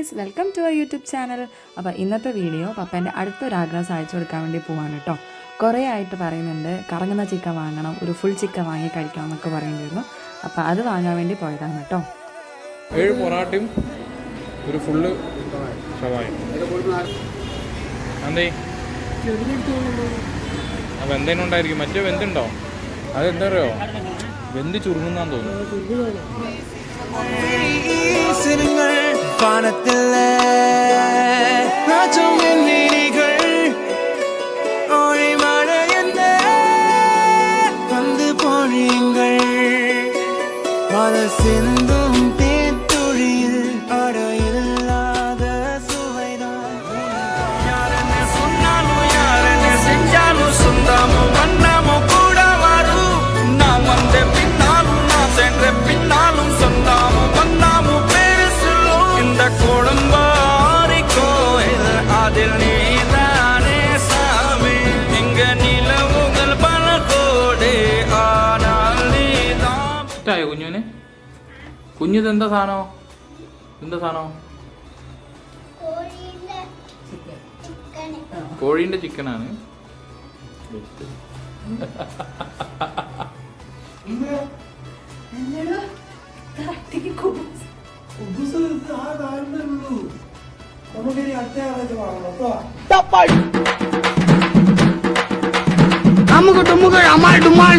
Guys welcome to our YouTube channel അപ്പോൾ ഇന്നത്തെ video പപ്പേന്റെ അടുത്തൊരാഗ്രഹം സാധിച്ചു കൊടുക്കാൻ വേണ്ടി പോവാണ് കേട്ടോ. കുറേ ആയിട്ട് പറയുന്നുണ്ട് കറങ്ങുന്ന ചിക്കൻ വാങ്ങണം ഒരു ഫുൾ ചിക്കൻ വാങ്ങി കഴിക്കണം എന്നൊക്കെ പറയുന്നുണ്ടായിരുന്നു അപ്പോൾ അത് വാങ്ങാൻ വേണ്ടി പോയതാണ് കേട്ടോ. ഏഴ് പൊറാട്ടയും ഒരു ഫുള്ള് ഷവായും എന്തേ അപ്പോൾ ഉണ്ടായിരിക്കും. മറ്റേ വെന്തുണ്ടോ? അതെന്താ പറയുക വെന്ത് ചുരുങ്ങുന്നാന്ന് തോന്നുന്നു. வானத்தில் ராஜம் நீரிகள் ஒளி மழை என்ன வந்து பொழியுங்கள். மன சிந்து ഇഷ്ടമായോ കുഞ്ഞുവിന്? കുഞ്ഞിത് എന്താ സാധനോ? എന്താ സാധനോ? കോഴീന്റെ ചിക്കനാണ്. ഇന്നലെ കുഞ്ഞുവിന് കുഞ്ഞിത് എന്താ സാധനം എന്താ സാധനം കോഴിയുടെ ചിക്കന് കോഴീന്റെ ചിക്കനാണ് അമ്മുക്ക് ടുമ്മുകൾ അമാൾ ഡുമാൾ